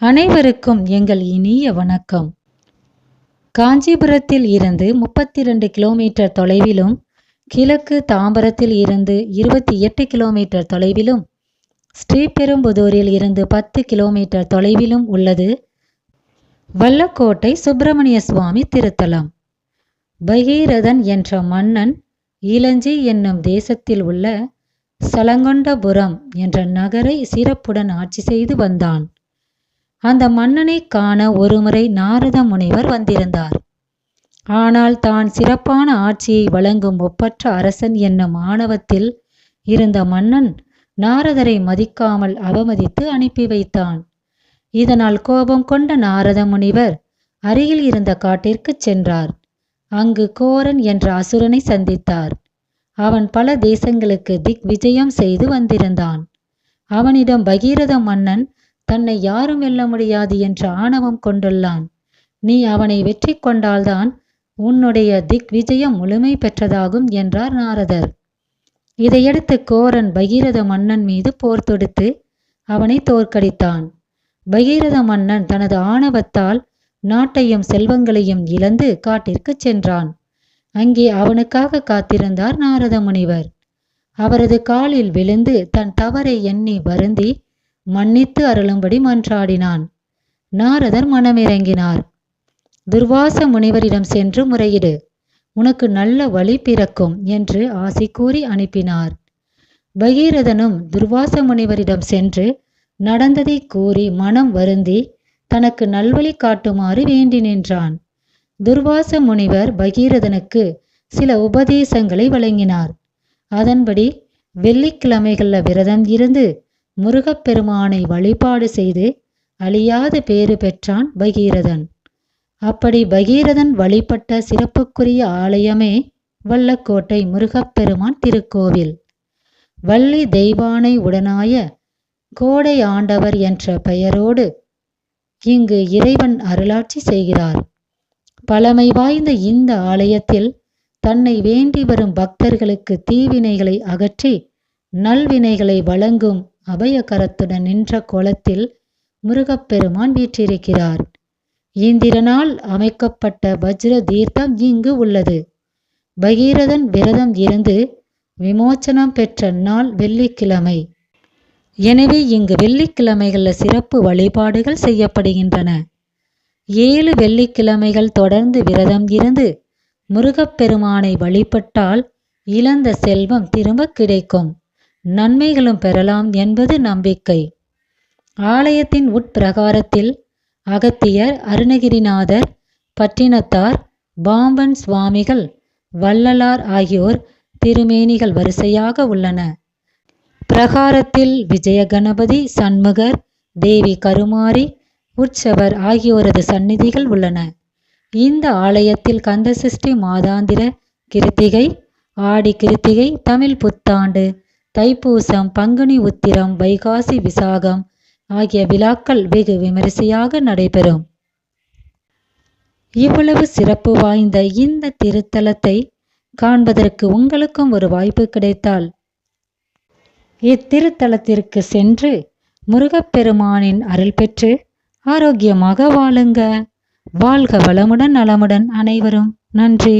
அனைவருக்கும் எங்கள் இனிய வணக்கம். காஞ்சிபுரத்தில் இருந்து முப்பத்தி ரெண்டு கிலோமீட்டர் தொலைவிலும் கிழக்கு தாம்பரத்தில் இருந்து இருபத்தி எட்டு கிலோமீட்டர் தொலைவிலும் ஸ்ரீபெரும்புதூரில் இருந்து பத்து கிலோமீட்டர் தொலைவிலும் உள்ளது வல்லக்கோட்டை சுப்பிரமணிய சுவாமி திருத்தலம். பகீரதன் என்ற மன்னன் இளஞ்சி என்னும் தேசத்தில் உள்ள சலங்கொண்டபுரம் என்ற நகரை சிறப்புடன் ஆட்சி செய்து வந்தான். அந்த மன்னனை காண ஒருமுறை நாரத முனிவர் வந்திருந்தார். ஆனால் தான் சிறப்பான ஆட்சியை வழங்கும் ஒப்பற்ற அரசன் என்னும் ஆணவத்தில் இருந்த மன்னன் நாரதரை மதிக்காமல் அவமதித்து அனுப்பி வைத்தான். இதனால் கோபம் கொண்ட நாரத முனிவர் அருகில் இருந்த காட்டிற்கு சென்றார். அங்கு கோரன் என்ற அசுரனை சந்தித்தார். அவன் பல தேசங்களுக்கு திக் விஜயம் செய்து வந்திருந்தான். அவனிடம் பகீரத மன்னன் தன்னை யாரும் வெல்ல முடியாது என்ற ஆணவம் கொண்டுள்ளான். நீ அவனை வெற்றி கொண்டால்தான் உன்னுடைய திக் விஜயம் முழுமை பெற்றதாகும் என்றார் நாரதர். இதையடுத்து கோரன் பகீரத மன்னன் மீது போர் தொடுத்து அவனை தோற்கடித்தான். பகீரத மன்னன் தனது ஆணவத்தால் நாட்டையும் செல்வங்களையும் இழந்து காட்டிற்கு சென்றான். அங்கே அவனுக்காக காத்திருந்தார் நாரத முனிவர். அவரது காலில் விழுந்து தன் தவறை எண்ணி வருந்தி மன்னித்து அருளும்படி மன்றாடினான். நாரதர் மனமிறங்கினார். துர்வாச முனிவரிடம் சென்று முறையிடு. உனக்கு நல்ல வழி பிறக்கும் என்று ஆசி கூறி அனுப்பினார். பகீரதனும் துர்வாச முனிவரிடம் சென்று நடந்ததை கூறி மனம் வருந்தி தனக்கு நல்வழி காட்டுமாறு வேண்டி நின்றான். துர்வாச முனிவர் பகீரதனுக்கு சில உபதேசங்களை வழங்கினார். அதன்படி வெள்ளிக்கிழமைகளில் விரதம் இருந்து முருகப்பெருமானை வழிபாடு செய்து அழியாத பேறு பெற்றான் பகீரதன். அப்படி பகீரதன் வழிபட்ட சிறப்புக்குரிய ஆலயமே வல்லக்கோட்டை முருகப்பெருமான் திருக்கோவில். வள்ளி தெய்வானை உடனாய கோடை ஆண்டவர் என்ற பெயரோடு இங்கு இறைவன் அருளாட்சி செய்கிறார். பழமை வாய்ந்த இந்த ஆலயத்தில் தன்னை வேண்டி வரும் பக்தர்களுக்கு தீவினைகளை அகற்றி நல்வினைகளை வழங்கும் அபயகரத்துடன் நின்ற கோலத்தில் முருகப்பெருமான் வீற்றிருக்கிறார். இந்திரனால் அமைக்கப்பட்ட வஜ்ர தீர்த்தம் இங்கு உள்ளது. பகீரதன் விரதம் இருந்து விமோச்சனம் பெற்ற நாள் வெள்ளிக்கிழமை. எனவே இங்கு வெள்ளிக்கிழமைகளில் சிறப்பு வழிபாடுகள் செய்யப்படுகின்றன. ஏழு வெள்ளிக்கிழமைகள் தொடர்ந்து விரதம் இருந்து முருகப்பெருமானை வழிபட்டால் இழந்த செல்வம் திரும்ப கிடைக்கும். நன்மைகளும் பெறலாம் என்பது நம்பிக்கை. ஆலயத்தின் உட்பிரகாரத்தில் அகத்தியர் அருணகிரிநாதர் பட்டினத்தார் பாம்பன் சுவாமிகள் வள்ளலார் ஆகியோர் திருமேனிகள் வரிசையாக உள்ளன. பிரகாரத்தில் விஜய கணபதி சண்முகர் தேவி கருமாரி உற்சவர் ஆகியோரது சந்நிதிகள் உள்ளன. இந்த ஆலயத்தில் கந்தசஷ்டி மாதாந்திர கிருத்திகை ஆடி கிருத்திகை தமிழ் புத்தாண்டு தைப்பூசம் பங்குனி உத்திரம் வைகாசி விசாகம் ஆகிய விழாக்கள் வெகு விமரிசையாக நடைபெறும். இவ்வளவு சிறப்பு வாய்ந்த இந்த திருத்தலத்தை காண்பதற்கு உங்களுக்கும் ஒரு வாய்ப்பு கிடைத்தால் இத்திருத்தலத்திற்கு சென்று முருகப்பெருமானின் அருள் பெற்று ஆரோக்கியமாக வாழுங்க. வாழ்க வளமுடன் நலமுடன் அனைவரும். நன்றி.